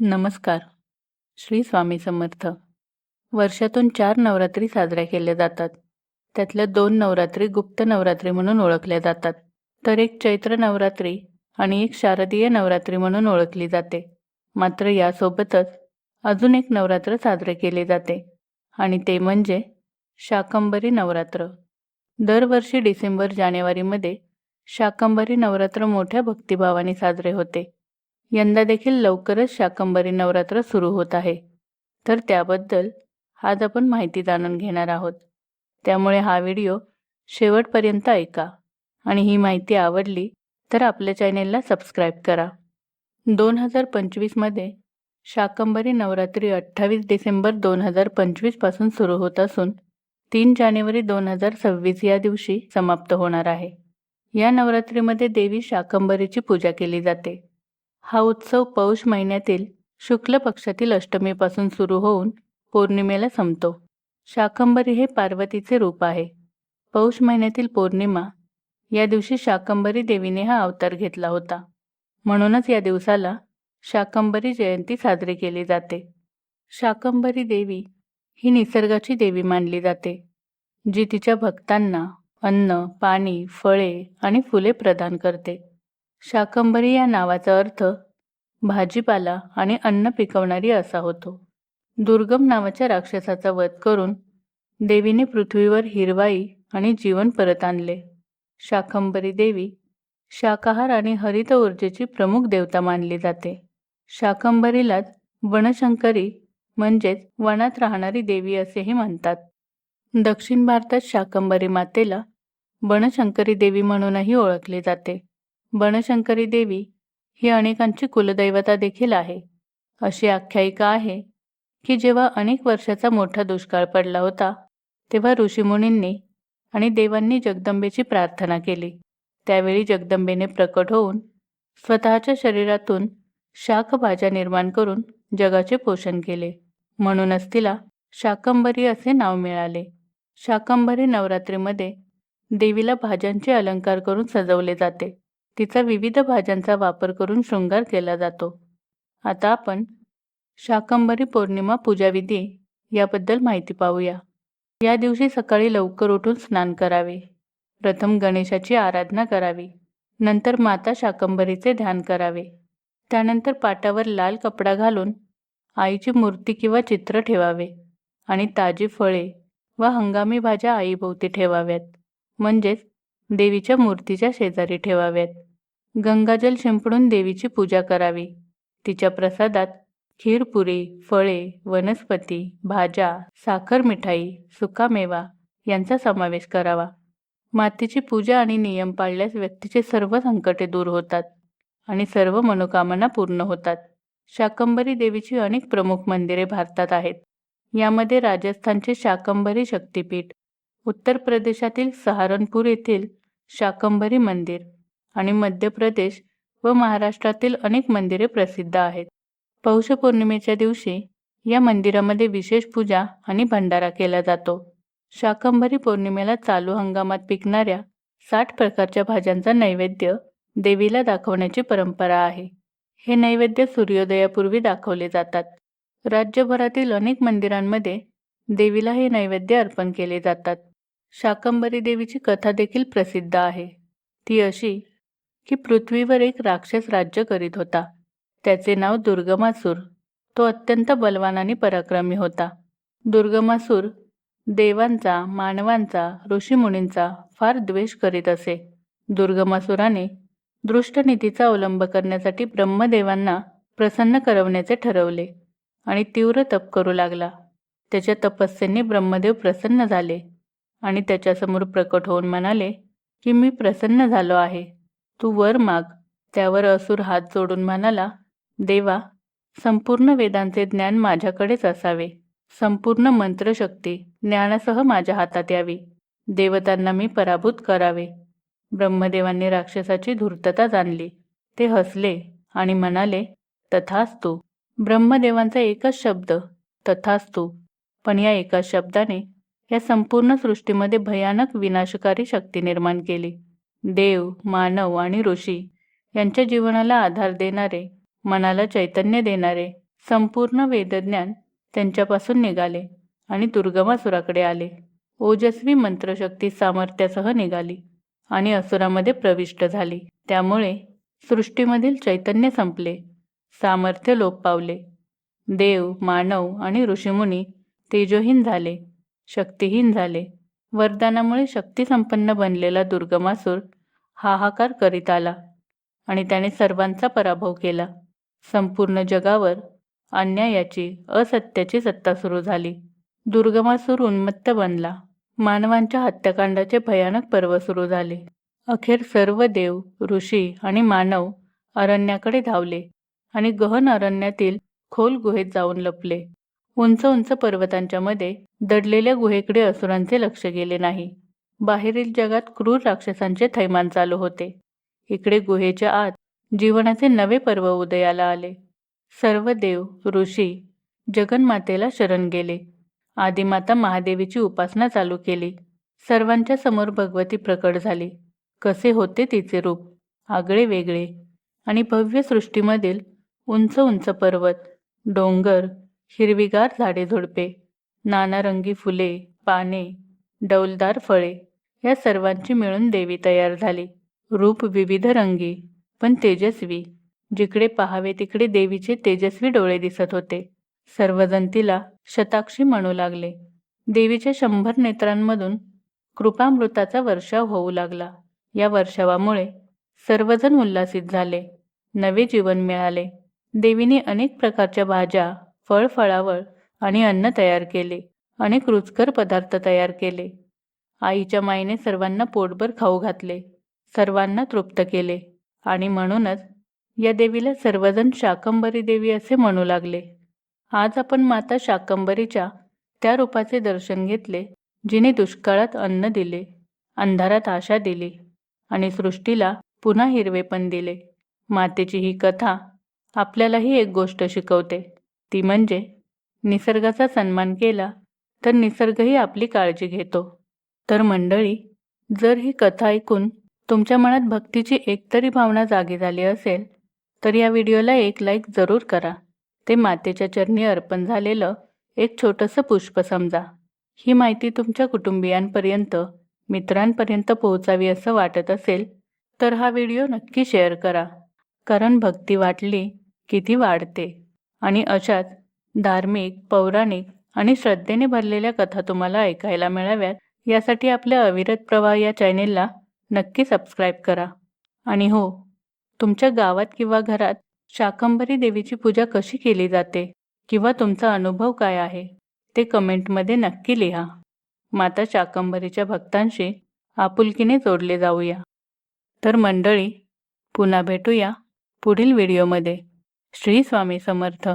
नमस्कार. श्री स्वामी समर्थ. वर्षातून चार नवरात्री साजऱ्या केल्या जातात. त्यातल्या दोन नवरात्री गुप्त नवरात्री म्हणून ओळखल्या जातात. तर एक चैत्र नवरात्री आणि एक शारदीय नवरात्री म्हणून ओळखली जाते. मात्र यासोबतच अजून एक नवरात्र साजरे केले जाते. आणि ते म्हणजे शाकंबरी नवरात्र. दरवर्षी डिसेंबर जानेवारीमध्ये शाकंबरी नवरात्र मोठ्या भक्तिभावाने साजरे होते. यंदा देखील लवकरच शाकंबरी नवरात्र सुरू होत आहे. तर त्याबद्दल आज आपण माहिती जाणून घेणार आहोत. त्यामुळे हा व्हिडिओ शेवटपर्यंत ऐका आणि ही माहिती आवडली तर आपल्या चॅनेलला सबस्क्राईब करा. दोन हजार पंचवीसमध्ये शाकंबरी नवरात्री अठ्ठावीस डिसेंबर दोन हजार पंचवीसपासून सुरू होत असून तीन जानेवारी दोन हजार सव्वीस या दिवशी समाप्त होणार आहे. या नवरात्रीमध्ये देवी शाकंबरीची पूजा केली जाते. हा उत्सव पौष महिन्यातील शुक्ल पक्षातील अष्टमीपासून सुरू होऊन पौर्णिमेला संपतो. शाकंबरी हे पार्वतीचे रूप आहे. पौष महिन्यातील पौर्णिमा या दिवशी शाकंबरी देवीने हा अवतार घेतला होता. म्हणूनच या दिवसाला शाकंबरी जयंती साजरी केली जाते. शाकंबरी देवी ही निसर्गाची देवी मानली जाते जी तिच्या भक्तांना अन्न पाणी फळे आणि फुले प्रदान करते. शाकंबरी या नावाचा अर्थ भाजीपाला आणि अन्न पिकवणारी असा होतो. दुर्गम नावाच्या राक्षसाचा वध करून देवीने पृथ्वीवर हिरवाई आणि जीवन परत आणले. शाकंबरी देवी शाकाहार आणि हरित ऊर्जेची प्रमुख देवता मानली जाते. शाकंभरीलाच वनशंकरी म्हणजेच वनात राहणारी देवी असेही म्हणतात. दक्षिण भारतात शाकंबरी मातेला वनशंकरी देवी म्हणूनही ओळखले जाते. बनशंकरी देवी ही अनेकांची कुलदैवता देखील आहे. अशी आख्यायिका आहे की जेव्हा अनेक वर्षाचा मोठा दुष्काळ पडला होता तेव्हा ऋषीमुनींनी आणि देवांनी जगदंबेची प्रार्थना केली. त्यावेळी जगदंबेने प्रकट होऊन स्वतःच्या शरीरातून शाकभाज्या निर्माण करून जगाचे पोषण केले. म्हणूनच तिला शाकंबरी असे नाव मिळाले. शाकंबरी नवरात्रीमध्ये देवीला भाज्यांचे अलंकार करून सजवले जाते. तिचा विविध भाज्यांचा वापर करून शृंगार केला जातो. आता आपण शाकंबरी पौर्णिमा पूजाविधी याबद्दल माहिती पाहूया. या दिवशी सकाळी लवकर उठून स्नान करावे. प्रथम गणेशाची आराधना करावी. नंतर माता शाकंबरीचे ध्यान करावे. त्यानंतर पाटावर लाल कपडा घालून आईची मूर्ती किंवा चित्र ठेवावे आणि ताजी फळे व हंगामी भाज्या आईभोवती ठेवाव्यात. म्हणजेच देवीच्या मूर्तीच्या शेजारी ठेवाव्यात. गंगाजल शिंपडून देवीची पूजा करावी. तिच्या प्रसादात खीरपुरी फळे वनस्पती भाज्या साखर मिठाई सुकामेवा यांचा समावेश करावा. मातीची पूजा आणि नियम पाळल्यास व्यक्तीचे सर्व संकटे दूर होतात आणि सर्व मनोकामना पूर्ण होतात. शाकंबरी देवीची अनेक प्रमुख मंदिरे भारतात आहेत. यामध्ये राजस्थानचे शाकंबरी शक्तीपीठ उत्तर प्रदेशातील सहारनपूर येथील शाकंभरी मंदिर आणि मध्य प्रदेश व महाराष्ट्रातील अनेक मंदिरे प्रसिद्ध आहेत. पौष पौर्णिमेच्या दिवशी या मंदिरामध्ये विशेष पूजा आणि भंडारा केला जातो. शाकंभरी पौर्णिमेला चालू हंगामात पिकणाऱ्या साठ प्रकारच्या भाज्यांचा नैवेद्य देवीला दाखवण्याची परंपरा आहे. हे नैवेद्य सूर्योदयापूर्वी दाखवले जातात. राज्यभरातील अनेक मंदिरांमध्ये देवीला हे नैवेद्य अर्पण केले जातात. शाकंबरी देवीची कथा देखील प्रसिद्ध आहे. ती अशी की पृथ्वीवर एक राक्षस राज्य करीत होता. त्याचे नाव दुर्गमासूर. तो अत्यंत बलवान आणि पराक्रमी होता. दुर्गमासूर देवांचा मानवांचा ऋषीमुनींचा फार द्वेष करीत असे. दुर्गमासुराने दृष्टनीतीचा अवलंब करण्यासाठी ब्रह्मदेवांना प्रसन्न करवण्याचे ठरवले आणि तीव्र तप करू लागला. त्याच्या तपस्येने ब्रह्मदेव प्रसन्न झाले. आणि त्याच्यासमोर प्रकट होऊन म्हणाले की मी प्रसन्न झालो आहे. तू वर माग. त्यावर असुर हात जोडून म्हणाला देवा संपूर्ण वेदांचे ज्ञान माझ्याकडेच असावे. संपूर्ण मंत्रशक्ती ज्ञानासह माझ्या हातात यावी. देवतांना मी पराभूत करावे. ब्रह्मदेवांनी राक्षसाची धूर्तता जाणली. ते हसले आणि म्हणाले तथास्तू. ब्रह्मदेवांचा एकच शब्द तथास्तू. पण या एका शब्दाने या संपूर्ण सृष्टीमध्ये भयानक विनाशकारी शक्ती निर्माण केली. देव मानव आणि ऋषी यांच्या जीवनाला आधार देणारे मनाला चैतन्य देणारे संपूर्ण वेदज्ञान त्यांच्यापासून निघाले आणि दुर्गमासुराकडे आले. ओजस्वी मंत्रशक्ती सामर्थ्यासह निघाली आणि असुरामध्ये प्रविष्ट झाली. त्यामुळे सृष्टीमधील चैतन्य संपले. सामर्थ्य लोप पावले. देव मानव आणि ऋषीमुनी तेजोहीन झाले. शक्तिहीन झाले. वरदानामुळे शक्तिसंपन्न बनलेला दुर्गमासूर हाहाकार करीत आला आणि त्याने सर्वांचा पराभव केला. संपूर्ण जगावर अन्यायाची असत्याची सत्ता सुरू झाली. दुर्गमासूर उन्मत्त बनला. मानवांच्या हत्याकांडाचे भयानक पर्व सुरू झाले. अखेर सर्व देव ऋषी आणि मानव अरण्याकडे धावले आणि गहन अरण्यातील खोल गुहेत जाऊन लपले. उंच उंच पर्वतांच्या मध्ये दडलेल्या गुहेकडे असुरांचे लक्ष गेले नाही. बाहेरील जगात क्रूर राक्षसांचे थैमान चालू होते. इकडे गुहेच्या आत जीवनाचे नवे पर्व उदयाला आले. सर्व देव ऋषी जगन्मातेला शरण गेले. आदिमाता महादेवीची उपासना चालू केली. सर्वांच्या समोर भगवती प्रकट झाली. कसे होते तिचे रूप? आगळे वेगळे. आणि भव्य सृष्टीमधील उंच उंच पर्वत डोंगर हिरवीगार झाडे झुडपे नानारंगी फुले पाने डौलदार फळे या सर्वांची मिळून देवी तयार झाली. रूप विविध रंगी पण तेजस्वी. जिकडे पाहावे तिकडे देवीचे तेजस्वी डोळे दिसत होते. सर्वजण तिला शताक्षी म्हणू लागले. देवीच्या शंभर नेत्रांमधून कृपामृताचा वर्षाव होऊ लागला. या वर्षावामुळे सर्वजण उल्हासित झाले. नवे जीवन मिळाले. देवीने अनेक प्रकारच्या भाज्या फळ फळावळ आणि अन्न तयार केले अनेक रुचकर पदार्थ तयार केले. आईच्या माईने सर्वांना पोटभर खाऊ घातले सर्वांना तृप्त केले आणि म्हणूनच या देवीला सर्वजण शाकंबरी देवी असे म्हणू लागले. आज आपण माता शाकंबरीच्या त्या रूपाचे दर्शन घेतले जिने दुष्काळात अन्न दिले अंधारात आशा दिली आणि सृष्टीला पुन्हा हिरवेपण दिले. मातेची ही कथा आपल्यालाही एक गोष्ट शिकवते. ती म्हणजे निसर्गाचा सन्मान केला तर निसर्गही आपली काळजी घेतो. तर मंडळी जर ही कथा ऐकून तुमच्या मनात भक्तीची एकतरी भावना जागी झाली असेल तर या व्हिडिओला एक लाईक जरूर करा. ते मातेच्या चरणी अर्पण झालेलं एक छोटंसं पुष्प समजा. ही माहिती तुमच्या कुटुंबियांपर्यंत मित्रांपर्यंत पोहोचावी असं वाटत असेल तर हा व्हिडिओ नक्की शेअर करा. कारण भक्ती वाटली की ती वाढते. आणि अशाच धार्मिक पौराणिक आणि श्रद्धेने भरलेल्या कथा तुम्हाला ऐकायला मिळाव्यात यासाठी आपल्या अविरत प्रवाह या चॅनेलला नक्की सबस्क्राईब करा. आणि हो तुमच्या गावात किंवा घरात शाकंभरी देवीची पूजा कशी केली जाते किंवा तुमचा अनुभव काय आहे ते कमेंटमध्ये नक्की लिहा. माता शाकंभरीच्या भक्तांशी आपुलकीने जोडले जाऊया. तर मंडळी पुन्हा भेटूया पुढील व्हिडिओमध्ये श्री स्वामी समर्थ.